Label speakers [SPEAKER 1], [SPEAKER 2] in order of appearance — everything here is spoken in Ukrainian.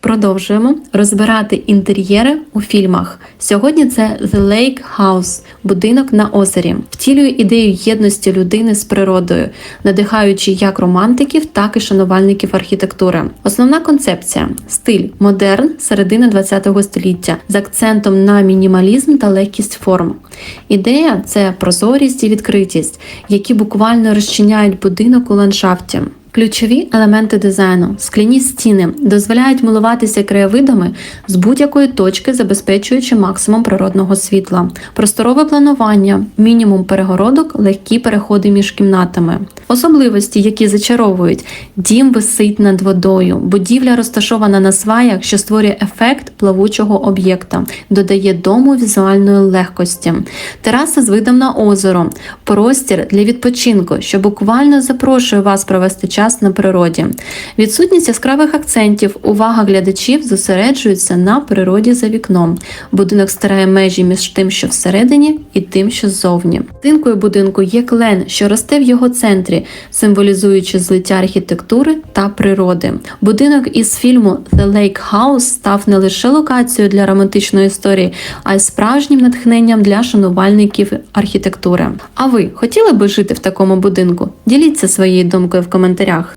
[SPEAKER 1] Продовжуємо розбирати інтер'єри у фільмах. Сьогодні це The Lake House – будинок на озері. Втілює ідею єдності людини з природою, надихаючи як романтиків, так і шанувальників архітектури. Основна концепція стиль модерн середини ХХ століття з акцентом на мінімалізм та легкість форм. Ідея це прозорість і відкритість, які буквально розчиняють будинок у ландшафті. Ключові елементи дизайну, скляні стіни дозволяють милуватися краєвидами з будь-якої точки, забезпечуючи максимум природного світла, просторове планування, мінімум перегородок, легкі переходи між кімнатами. Особливості, які зачаровують, дім висить над водою, будівля розташована на сваях, що створює ефект плавучого об'єкта, додає дому візуальної легкості, тераса з видом на озеро, простір для відпочинку, що буквально запрошує вас провести час на природі. Відсутність яскравих акцентів, увага глядачів зосереджується на природі за вікном. Будинок стирає межі між тим, що всередині, і тим, що ззовні. Тинкою будинку є клен, що росте в його центрі, символізуючи злиття архітектури та природи. Будинок із фільму The Lake House став не лише локацією для романтичної історії, а й справжнім натхненням для шанувальників архітектури. А ви хотіли би жити в такому будинку? Діліться своєю думкою в коментарях шлях.